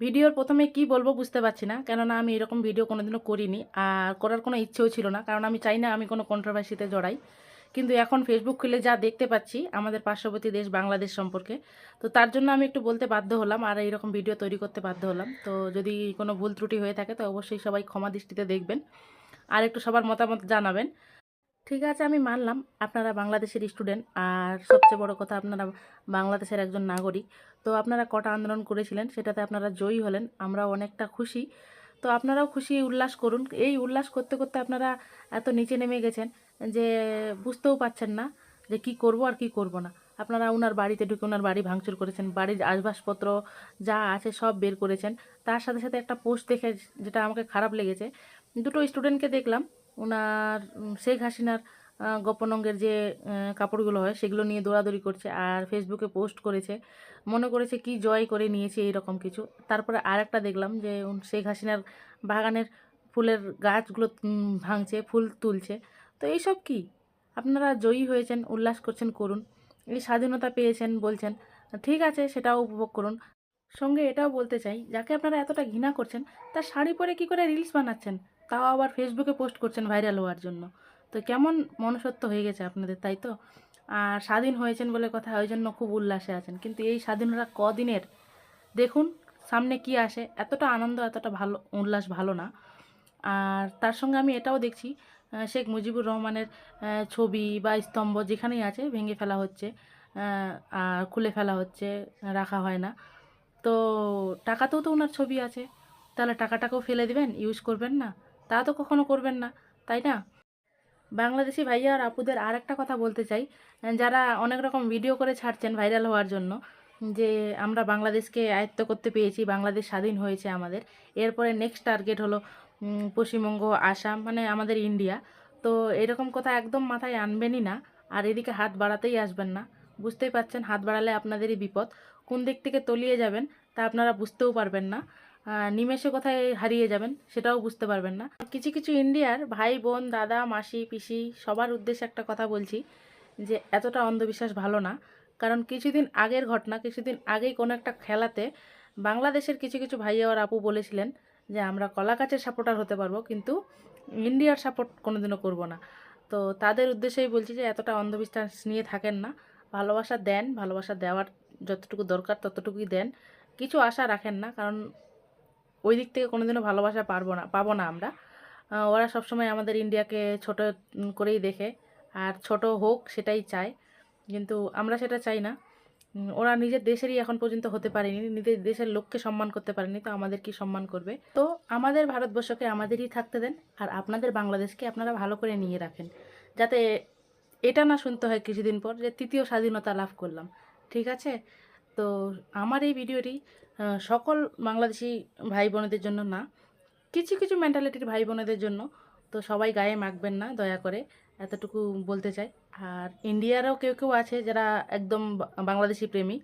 ভিডিওর প্রথমে কি বলব বুঝতে পারছি না, কেননা আমি এরকম ভিডিও কোনোদিনও করিনি, আর করার কোনো ইচ্ছেও ছিল না, কারণ আমি চাই না আমি কোনো কন্ট্রোভার্সিতে জড়াই। কিন্তু এখন ফেসবুক খুলে যা দেখতে পাচ্ছি, আমাদের পার্শ্ববর্তী দেশ বাংলাদেশ সম্পর্কে, তো তার জন্য আমি একটু বলতে বাধ্য হলাম, আর এইরকম ভিডিও তৈরি করতে বাধ্য হলাম। তো যদি কোনো ভুল ত্রুটি হয়ে থাকে, তো অবশ্যই সবাই ক্ষমা দৃষ্টিতে দেখবেন, আর একটু সবার মতামত জানাবেন। ঠিক আছে, আমি মানলাম আপনারা বাংলাদেশের স্টুডেন্ট আর সবচেয়ে বড় কথা আপনারা বাংলাদেশের একজন নাগরিক। তো আপনারা কটা আন্দোলন করেছিলেন সেটাতে আপনারা জয়ী হলেন আমরা অনেকটা খুশি। তো আপনারাও খুশি, উল্লাস করুন। এই উল্লাস করতে করতে আপনারা এত নিচে নেমে গেছেন যে বুঝতেও পাচ্ছেন না যে কি করব আর কি করব না। আপনারা ওনার বাড়িতে ঢুকে ওনার বাড়ি ভাঙচুর করেছেন, বাড়ির আসবাবপত্র যা আছে সব বের করেছেন। তার সাথে সাথে একটা পোস্ট দেখে যেটা আমাকে খারাপ লেগেছে, দুটো স্টুডেন্টকে দেখলাম ওনার শেখ হাসিনার গোপন অঙ্গের যে কাপড়গুলো হয়, সেগুলো নিয়ে দৌড়াদৌড়ি করছে আর ফেসবুকে পোস্ট করেছে। মনে করেছে কি জয় করে নিয়েছে এইরকম কিছু। তারপরে আর একটা দেখলাম যে শেখ হাসিনার বাগানের ফুলের গাছগুলো ভাঙছে, ফুল তুলছে। তো এইসব কি? আপনারা জয়ী হয়েছেন, উল্লাস করছেন, করুন। এই স্বাধীনতা পেয়েছেন, বলছেন, ঠিক আছে, সেটাও উপভোগ করুন। সঙ্গে এটাও বলতে চাই, যাকে আপনারা এতটা ঘৃণা করছেন, তার শাড়ি পরে কি করে রিলস বানাচ্ছেন? তাও আবার ফেসবুকে পোস্ট করছেন ভাইরাল হওয়ার জন্য। তো কেমন মনুষ্যত্ব হয়ে গেছে আপনাদের, তাই তো? আর স্বাধীন হয়েছেন বলে কথা, ওই জন্য খুব উল্লাসে আছেন। কিন্তু এই স্বাধীনতা কদিনের? দেখুন, সামনে কি আসে, এতটা আনন্দ, এতটা ভালো, উল্লাস ভালো না। আর তার সঙ্গে আমি এটাও দেখছি শেখ মুজিবুর রহমানের ছবি বা স্তম্ভ যেখানেই আছে ভেঙে ফেলা হচ্ছে আর খুলে ফেলা হচ্ছে, রাখা হয় না। তো টাকাতেও তো ওনার ছবি আছে, তাহলে টাকাটাকেও ফেলে দিবেন ইউজ করবেন না? তা তো কখনো করবেন না, তাই না? বাংলাদেশি ভাইয়া আর আপুদের আর একটা কথা বলতে চাই। যারা অনেক রকম ভিডিও করে ছাড়ছেন ভাইরাল হওয়ার জন্য, যে আমরা বাংলাদেশকে আয়ত্ত করতে পেরেছি বাংলাদেশ স্বাধীন হয়েছে আমাদের। এরপরে নেক্সট টার্গেট হলো পশ্চিমবঙ্গ, আসাম মানে আমাদের ইন্ডিয়া। তো এরকম কথা একদম মাথায় আনবেনই না, আর এদিকে হাত বাড়াতেই আসবেন না। বুঝতেই পাচ্ছেন হাত বাড়ালে আপনাদেরই বিপদ। কোন দিক থেকে তলিয়ে যাবেন, তা আপনারা বুঝতেও পারবেন না। নিমেষে কোথায় হারিয়ে যাবেন সেটাও বুঝতে পারবেন না। কিছু কিছু ইন্ডিয়ার ভাই, বোন, দাদা, মাসি, পিসি সবার উদ্দেশ্যে একটা কথা বলছি যে এতটা অন্ধবিশ্বাস ভালো না। কারণ কিছুদিন আগের ঘটনা, কিছুদিন আগেই কোনো একটা খেলাতে বাংলাদেশের কিছু কিছু ভাইয়া আর আপু বলেছিলেন যে আমরা কলা গাছের সাপোর্টার হতে পারব, কিন্তু ইন্ডিয়ার সাপোর্ট কোনোদিনও করব না। তো তাদের উদ্দেশ্যেই বলছি যে এতটা অন্ধবিশ্বাস নিয়ে থাকেন না। ভালোবাসা দেন, ভালোবাসা দেওয়ার যতটুকু দরকার ততটুকুই দেন। কিছু আশা রাখেন না, কারণ ওই দিক থেকে কোনোদিনও ভালোবাসা পারব না, পাবো না আমরা। ওরা সবসময় আমাদের ইন্ডিয়াকে ছোট করেই দেখে, আর ছোট হোক সেটাই চায়। কিন্তু আমরা সেটা চাই না। ওরা নিজের দেশেরই এখন পর্যন্ত হতে পারেনি, নিজের দেশের লোককে সম্মান করতে পারেনি, তো আমাদের কি সম্মান করবে? তো আমাদের ভারতবর্ষকে আমাদেরই থাকতে দেন, আর আপনাদের বাংলাদেশকে আপনারা ভালো করে নিয়ে রাখেন। যাতে এটা না শুনতে হয় কিছুদিন পর যে তৃতীয় স্বাধীনতা লাভ করলাম। ঠিক আছে? তো আমার এই ভিডিওটি সকল বাংলাদেশি ভাই বোনেদের জন্য না, কিছু কিছু মেন্টালিটির ভাই বোনেদের জন্য। তো সবাই গায়ে মাখবেন না, দয়া করে এতটুকু বলতে চাই। আর ইন্ডিয়ারও কেউ কেউ আছে যারা একদম বাংলাদেশি প্রেমী।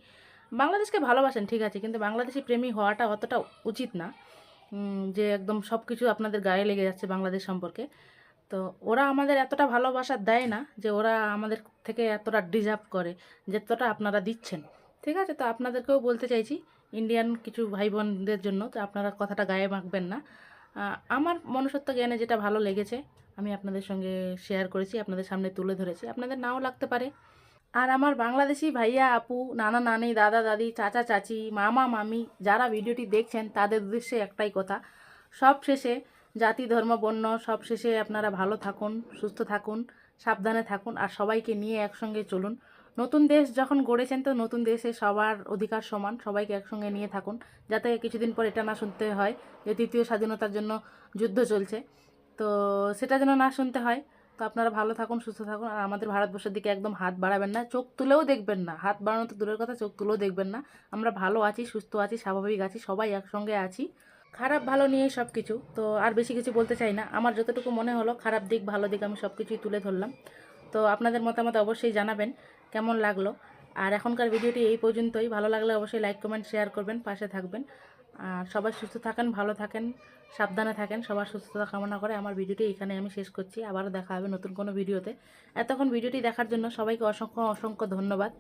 বাংলাদেশকে ভালোবাসেন, ঠিক আছে, কিন্তু বাংলাদেশি প্রেমী হওয়াটা অতটা উচিত না। যে একদম সব কিছু আপনাদের গায়ে লেগে যাচ্ছে বাংলাদেশ সম্পর্কে। তো ওরা আমাদের এতটা ভালোবাসা দেয় না যে ওরা আমাদের থেকে এতটা ডিজার্ভ করে, যতটা আপনারা দিচ্ছেন। ঠিক আছে? তো আপনাদেরকেও বলতে চাইছি ইন্ডিয়ান কিছু ভাই বোনদের জন্য, তো আপনারা কথাটা গায়ে মাখবেন না। আমার মনুষ্যত্ব জ্ঞানে যেটা ভালো লেগেছে, আমি আপনাদের সঙ্গে শেয়ার করেছি, আপনাদের সামনে তুলে ধরেছি। আপনাদের নাও লাগতে পারে। আর আমার বাংলাদেশি ভাইয়া, আপু, নানা, নানি, দাদা, দাদি, চাচা, চাচি, মামা, মামি, যারা ভিডিওটি দেখছেন, তাদের উদ্দেশ্যে একটাই কথা। সব শেষে জাতি, ধর্ম, বর্ণ, সব শেষে আপনারা ভালো থাকুন, সুস্থ থাকুন, সাবধানে থাকুন, আর সবাইকে নিয়ে একসঙ্গে চলুন। নতুন দেশ যখন গড়েছেন, তো নতুন দেশে সবার অধিকার সমান, সবাইকে একসঙ্গে নিয়ে থাকুন, যাতে কিছুদিন পর এটা না শুনতে হয় যে তৃতীয় স্বাধীনতার জন্য যুদ্ধ চলছে। তো সেটা যেন না শুনতে হয়, তো আপনারা ভালো থাকুন, সুস্থ থাকুন, আর আমাদের ভারতবর্ষের দিকে একদম হাত বাড়াবেন না, চোখ তুলেও দেখবেন না, হাত বাড়ানো তো দূরের কথা, চোখ তুলেও দেখবেন না। আমরা ভালো আছি, সুস্থ আছি, স্বাভাবিক আছি, সবাই একসঙ্গে আছি। খারাপ ভালো নিয়েই সব কিছু তো আর বেশি কিছু বলতে চাই না। আমার যতটুকু মনে হলো, খারাপ দিক, ভালো দিক আমি সব কিছুই তুলে ধরলাম। তো আপনাদের মতামত অবশ্যই জানাবেন। কেমন লাগল? আর এখনকার ভিডিওটি এই পর্যন্তই। ভালো লাগলে অবশ্যই লাইক কমেন্ট শেয়ার করবেন, পাশে থাকবেন। আর সবাই সুস্থ থাকেন, ভালো থাকেন, সাবধানে থাকেন, সবার সুস্থতা কামনা করে আমার ভিডিওটি এখানে আমি শেষ করছি। আবারও দেখা হবে নতুন কোনো ভিডিওতে। এতক্ষণ ভিডিওটি দেখার জন্য সবাইকে অসংখ্য অসংখ্য ধন্যবাদ।